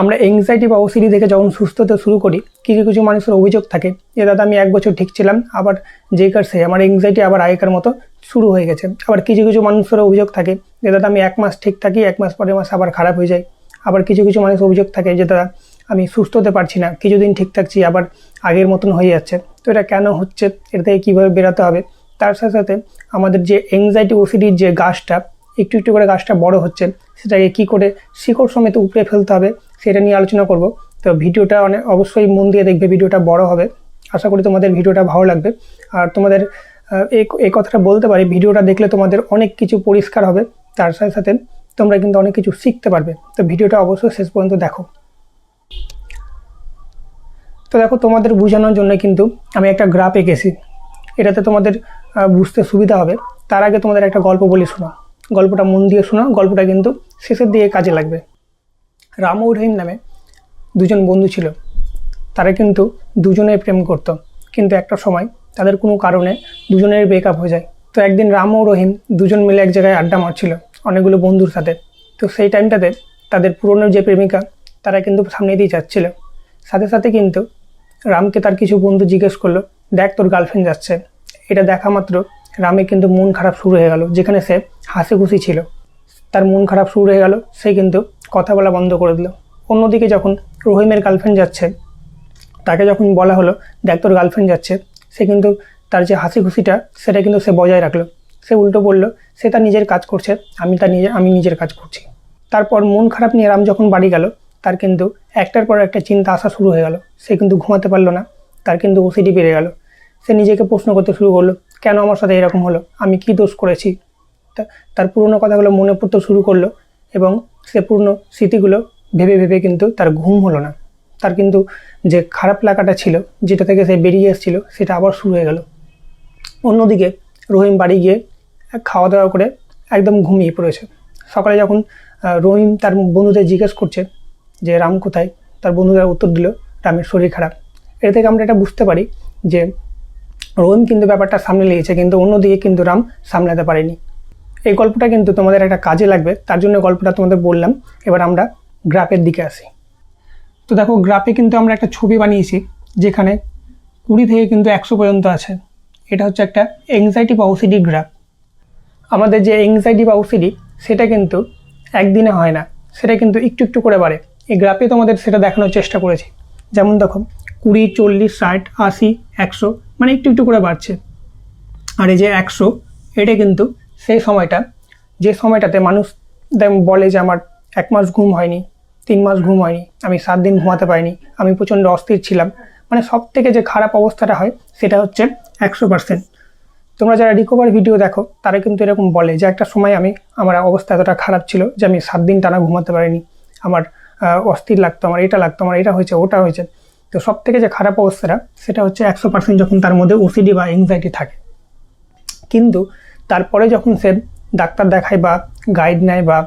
আমরা এংজাইটি বা ওসিডি দেখে যখন সুস্থ হতে শুরু করি, কিছু কিছু মানুষের অভিযোগ থাকে যে, দাদা, আমি এক বছর ঠিক ছিলাম, আবার যে কার সে, আমার এংজাইটি আবার আগেকার মতো শুরু হয়ে গেছে। আবার কিছু কিছু মানুষের অভিযোগ থাকে যে, দাদা, আমি এক মাস ঠিক থাকি, এক মাস পরের মাস আবার খারাপ হয়ে যায়। আবার কিছু কিছু মানুষ অভিযোগ থাকে যে, দাদা, আমি সুস্থ হতে পারছি না, কিছুদিন ঠিক থাকছি, আবার আগের মতন হয়ে যাচ্ছে। তো এটা কেন হচ্ছে? এটা থেকে কীভাবে বেরোতে হবে? তার সাথে সাথে আমাদের যে এংজাইটি ওসিডির যে গাছটা, একটু একটু করে গাছটা বড় হচ্ছে, সেটাকে কী করে শিকড় সমেত উপড়ে ফেলতে হবে? সেটা নিয়ে আলোচনা করব। তো ভিডিওটা অনেক অবশ্যই মন দিয়ে দেখবে, ভিডিওটা বড় হবে। আশা করি তোমাদের ভিডিওটা ভালো লাগবে। আর তোমাদের এই কথাটা বলতে পারি, ভিডিওটা দেখলে তোমাদের অনেক কিছু পরিষ্কার হবে। তার সাথে সাথে তোমরা কিন্তু অনেক কিছু শিখতে পারবে। তো ভিডিওটা অবশ্যই শেষ পর্যন্ত দেখো। তো দেখো, তোমাদের বোঝানোর জন্য কিন্তু আমি একটা গ্রাফ এঁকেছি। এটাতে তোমাদের বুঝতে সুবিধা হবে। তার আগে তোমাদের একটা গল্প বলি শোনো গল্পটা মন দিয়ে শোনা গল্পটা কিন্তু শেষের দিকে কাজে লাগবে। রাম ও রহিম নামে দুজন বন্ধু ছিল। তারা কিন্তু দুজনেই প্রেম করত। কিন্তু একটা সময় তাদের কোনো কারণে দুজনের ব্রেকআপ হয়ে যায়। তো একদিন রাম ও রহিম দুজন মিলে এক জায়গায় আড্ডা মারছিল অনেকগুলো বন্ধুর সাথে। তো সেই টাইমটাতে তাদের পুরনো যে প্রেমিকা, তারা কিন্তু সামনে দিয়ে যাচ্ছিল। সাথে সাথে কিন্তু রামকে তার কিছু বন্ধু জিজ্ঞেস করল, দেখ, তোর গার্লফ্রেন্ড যাচ্ছে। এটা দেখা মাত্র রামের কিন্তু মন খারাপ শুরু হয়ে গেল, যেখানে সে হাসি খুশি ছিল। তার মন খারাপ শুরু হয়ে গেল, সে কিন্তু কথা বলা বন্ধ করে দিল। অন্যদিকে যখন রহিমের গার্লফ্রেন্ড যাচ্ছে, তাকে যখন বলা হলো, দেখ তোর গার্লফ্রেন্ড যাচ্ছে সে কিন্তু তার যে হাসি খুশিটা সেটা কিন্তু সে বজায় রাখল। সে উল্টো বলল, সে তার নিজের কাজ করছে, আমি তার নিজে, আমি নিজের কাজ করছি। তারপর মন খারাপ নিয়ে রাম যখন বাড়ি গেল, তার কিন্তু একটার পর একটা চিন্তা আসা শুরু হয়ে গেল। সে কিন্তু ঘুমাতে পারল না, তার কিন্তু ওসিডি বেড়ে গেল। সে নিজেকে প্রশ্ন করতে শুরু করল, কেন আমার সাথে এরকম হলো? আমি কি দোষ করেছি? তার পুরনো কথাগুলো মনে পড়তে শুরু করল এবং সে পুরনো স্মৃতিগুলো ভেবে ভেবে কিন্তু তার ঘুম হলো না। তার কিন্তু যে খারাপ লাগাটা ছিল, যেটা থেকে সে বেরিয়ে এসেছিল, সেটা আবার শুরু হয়ে গেল। অন্যদিকে রহিম বাড়ি গিয়ে খাওয়া দাওয়া করে একদম ঘুমিয়ে পড়েছে। সকালে যখন রহিম তার বন্ধুদের জিজ্ঞেস করছে যে, রাম কোথায়? তার বন্ধুরা উত্তর দিল, রামের শরীর খারাপ। এর থেকে আমরা এটা বুঝতে পারি যে, রহিম কিন্তু ব্যাপারটা সামনে নিয়েছে, কিন্তু অন্যদিকে কিন্তু রাম সামলাতে পারেনি। এই গল্পটা কিন্তু তোমাদের একটা কাজে লাগবে, তার জন্য গল্পটা তোমাদের বললাম। এবার আমরা গ্রাফের দিকে আসি। তো দেখো, গ্রাফে কিন্তু আমরা একটা ছবি বানিয়েছি, যেখানে কুড়ি থেকে কিন্তু একশো পর্যন্ত আছে। এটা হচ্ছে একটা এংজাইটি বা ওসিডি গ্রাফ আমাদের যে এংজাইটি বা ওসিডি সেটা কিন্তু একদিনে হয় না, সেটা কিন্তু একটু একটু করে বাড়ে। এই গ্রাফে তোমাদের সেটা দেখানোর চেষ্টা করেছি। যেমন দেখো, কুড়ি, চল্লিশ, ষাট, আশি, একশো মানে একটু একটু করে বাড়ছে। আর এই যে একশো, এটা কিন্তু সেই সময়টা, যে সময়টাতে মানুষ বলে যে আমার এক মাস ঘুম হয়নি, তিন মাস ঘুম হয়নি, আমি সাত দিন ঘুমাতে পারিনি, আমি প্রচণ্ড অস্থির ছিলাম। মানে সব থেকে যে খারাপ অবস্থাটা হয় সেটা হচ্ছে একশো পার্সেন্ট তোমরা যারা রিকভার ভিডিও দেখো, তারা কিন্তু এরকম বলে যে একটা সময় আমি, আমার অবস্থা এতটা খারাপ ছিল যে আমি সাত দিন টানা ঘুমাতে পারিনি। আমার অস্থির লাগতো, আমার এটা লাগতো, আমার এটা হয়েছে, ওটা হয়েছে। তো সব থেকে যে খারাপ অবস্থাটা, সেটা হচ্ছে একশো পার্সেন্ট যখন তার মধ্যে ওসিডি বা এংজাইটি থাকে। কিন্তু তারপরে যখন সে ডাক্তার দেখায় বা গাইড নেয় বা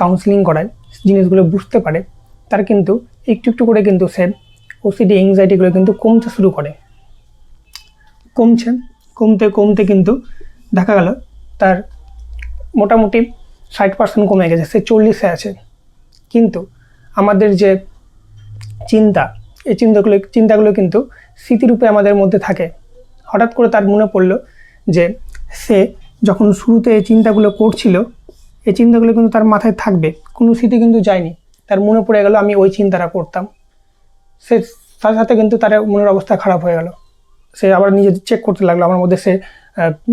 কাউন্সিলিং করায়, জিনিসগুলো বুঝতে পারে, তার কিন্তু একটু একটু করে কিন্তু সে ওসিডি এংজাইটিগুলো কিন্তু কমতে শুরু করে। কমছে, কমতে কমতে কিন্তু দেখা গেল তার মোটামুটি ষাট পার্সেন্ট কমে গেছে, সে চল্লিশে আছে। কিন্তু আমাদের যে চিন্তা, এই চিন্তাগুলো চিন্তাগুলো কিন্তু স্মৃতিরূপে আমাদের মধ্যে থাকে। হঠাৎ করে তার মনে পড়ল যে সে যখন শুরুতে এই চিন্তাগুলো করছিল, এই চিন্তাগুলো কিন্তু তার মাথায় থাকবে। কোনো স্মৃতি কিন্তু যায়নি। তার মনে পড়ে গেল, আমি ওই চিন্তাটা করতাম। সে সাথে সাথে কিন্তু তার মনের অবস্থা খারাপ হয়ে গেল। সে আবার নিজে চেক করতে লাগল, আমার মধ্যে সে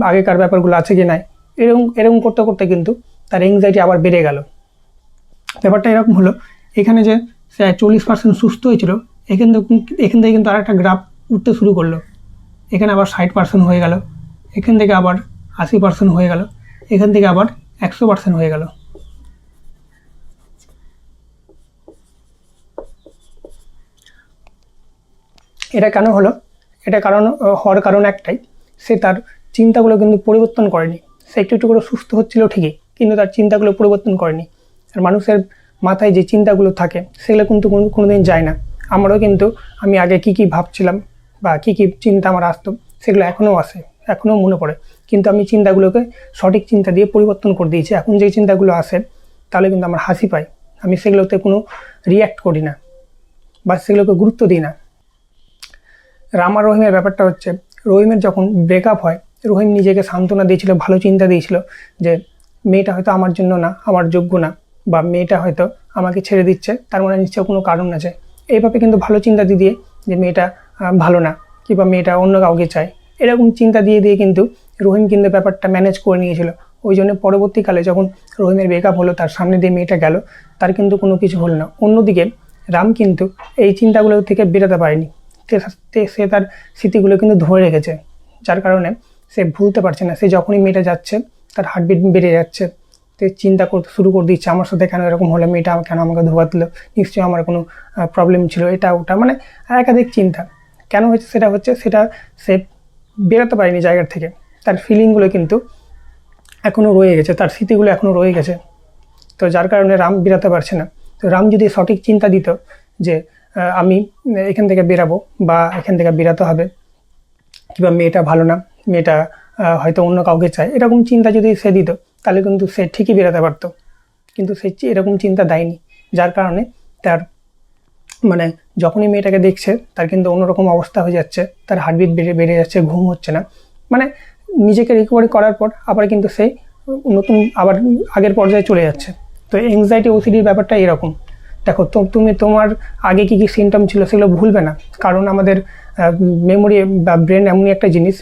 আগেকার ব্যাপারগুলো আছে কি নাই। এরকম এরকম করতে করতে কিন্তু তার এংজাইটি আবার বেড়ে গেল। ব্যাপারটা এরকম হলো, এখানে যে সে চল্লিশ পার্সেন্ট সুস্থ হয়েছিল, এখান থেকে এখান থেকে কিন্তু আরেকটা গ্রাফ উঠতে শুরু করল। এখানে আবার ষাট পার্সেন্ট হয়ে গেল। এখান থেকে আবার আশি পার্সেন্ট হয়ে গেল। এখান থেকে আবার একশো পার্সেন্ট হয়ে গেল। এটা কেন হলো? এটা কারণ হওয়ার কারণ একটাই। সে তার চিন্তাগুলো কিন্তু পরিবর্তন করেনি। সে একটু একটু করে সুস্থ হচ্ছিল ঠিকই, কিন্তু তার চিন্তাগুলো পরিবর্তন করেনি। আর মানুষের মাথায় যে চিন্তাগুলো থাকে, সেগুলো কিন্তু কোনো, কোনোদিন যায় না। আমারও কিন্তু আমি আগে কি কি ভাবছিলাম বা কি কি চিন্তা আমার আসতো, সেগুলো এখনও আসে এখনও মনে পড়ে। কিন্তু আমি চিন্তাগুলোকে সঠিক চিন্তা দিয়ে পরিবর্তন করে দিয়েছি। এখন যে চিন্তাগুলো আসে তাহলে কিন্তু আমার হাসি পায় আমি সেগুলোতে কোনো রিয়্যাক্ট করি না বা সেগুলোকে গুরুত্ব দিই না। রাম রহিমের ব্যাপারটা হচ্ছে, রহিমের যখন ব্রেকআপ হয়, রহিম নিজেকে সান্ত্বনা দিয়েছিল, ভালো চিন্তা দিয়েছিল যে, মেয়েটা হয়তো আমার জন্য না, আমার যোগ্য না বা মেয়েটা হয়তো আমাকে ছেড়ে দিচ্ছে, তার মানে নিশ্চয় কোনো কারণ আছে। এইভাবে কিন্তু ভালো চিন্তা দিয়ে যে, মেয়েটা ভালো না কিংবা মেয়েটা অন্য কাউকে চায়। এরকম চিন্তা দিয়ে দিয়ে কিন্তু রহিম কিন্তু ব্যাপারটা ম্যানেজ করে নিয়েছিল। ওই জন্য পরবর্তীকালে যখন রহিমের ব্রেকআপ হলো, তার সামনে দিয়ে মেয়েটা গেল, তার কিন্তু কোনো কিছু হলো না। অন্যদিকে রাম কিন্তু এই চিন্তাগুলো থেকে বেরোতে পারেনি। সে তার স্মৃতিগুলো কিন্তু ধরে রেখেছে। যার কারণে সে ভুলতে পারছে না। সে যখনই মেয়েটা যাচ্ছে, তার হার্টবিট বেড়ে যাচ্ছে। তো চিন্তা করতে শুরু করে দিচ্ছে, আমার সাথে কেন এরকম হলো? মেয়েটা কেন আমাকে ধোয়া দিল? নিশ্চয়ই আমার কোনো প্রবলেম ছিল। এটা ওটা মানে একাধিক চিন্তা। কেন হচ্ছে সেটা হচ্ছে, সেটা সে বেরোতে পারেনি জায়গার থেকে। তার ফিলিংগুলো কিন্তু এখনও রয়ে গেছে, তার স্মৃতিগুলো এখনও রয়ে গেছে। তো যার কারণে রাম বেরাতে পারছে না। তো রাম যদি সঠিক চিন্তা দিত যে আমি এখান থেকে বেরাবো বা এখান থেকে বেরাতে হবে, কিংবা মেয়েটা ভালো না, মেয়েটা হয়তো অন্য কাউকে চায়, এরকম চিন্তা যদি সে দিত, তাহলে কিন্তু সে ঠিকই বেরাতে পারতো। কিন্তু সে এরকম চিন্তা দেয়নি, যার কারণে তার মানে যখনই মেয়েটাকে দেখছে, তার কিন্তু অন্যরকম অবস্থা হয়ে যাচ্ছে, তার হার্টবিট বেড়ে বেড়ে যাচ্ছে, ঘুম হচ্ছে না। মানে নিজেকে রিকভারি করার পর আবার কিন্তু সেই নতুন আবার আগের পর্যায়ে চলে যাচ্ছে। তো এংজাইটি ওসিডির ব্যাপারটা এরকম। দেখো, তো তুমি তোমার আগে কী কী সিমটম ছিল সেগুলো ভুলবে না। কারণ আমাদের মেমোরি বা ব্রেন এমনই একটা জিনিস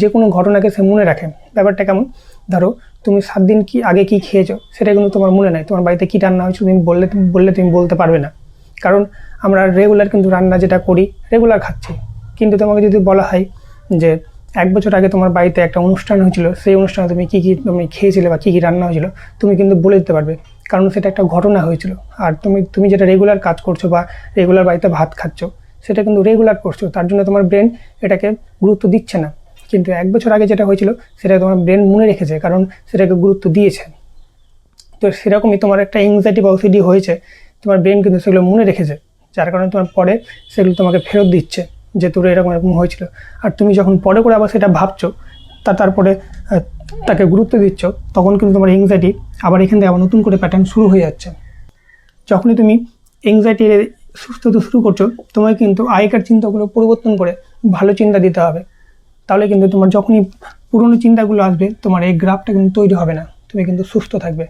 যে কোনো ঘটনাকে সে মনে রাখে। ব্যাপারটা কেমন? ধরো, তুমি সাত দিন কি আগে কি খেয়েছো, সেটা কিন্তু তোমার মনে নাই। তোমার বাড়িতে কী রান্না হয়েছে তুমি বললে বললে তুমি বলতে পারবে না। কারণ আমরা রেগুলার কিন্তু রান্না যেটা করি রেগুলার খাচ্ছি। কিন্তু তোমাকে যদি বলা হয় যে এক বছর আগে তোমার বাড়িতে একটা অনুষ্ঠান হয়েছিল, সেই অনুষ্ঠানে তুমি কী কী তুমি খেয়েছিলে বা কী কী রান্না হয়েছিল, তুমি কিন্তু বলে দিতে পারবে। কারণ সেটা একটা ঘটনা হয়েছিল। আর তুমি তুমি যেটা রেগুলার কাজ করছ বা রেগুলার বাড়িতে ভাত খাচ্ছ, সেটা কিন্তু রেগুলার করছ, তার জন্য তোমার ব্রেন এটাকে গুরুত্ব দিচ্ছে না। কিন্তু এক বছর আগে যেটা হয়েছিল, সেটা তোমার ব্রেন মনে রেখেছে, কারণ সেটাকে গুরুত্ব দিয়েছে। তো সেরকমই তোমার একটা এংজাইটি বা ওসিডি হয়েছে, তোমার ব্রেন কিন্তু সেগুলো মনে রেখেছে, যার কারণে তোমার পরে সেগুলো তোমাকে ফেরত দিচ্ছে। যে তোর এরকম এরকম হয়েছিল। আর তুমি যখন পরে করে আবার সেটা ভাবছ, তা তারপরে তাকে গুরুত্ব দিচ্ছ, তখন কিন্তু তোমার এংজাইটি আবার এখান থেকে আবার নতুন করে প্যাটার্ন শুরু হয়ে যাচ্ছে। যখনই তুমি এংজাইটি সুস্থ শুরু করছ তোমাকে কিন্তু আগেকার চিন্তাগুলো পরিবর্তন করে ভালো চিন্তা দিতে হবে। তাহলে কিন্তু তোমার যখনই পুরনো চিন্তাগুলো আসবে, তোমার এই গ্রাফটা কিন্তু তৈরি হবে না। তুমি কিন্তু সুস্থ থাকবে।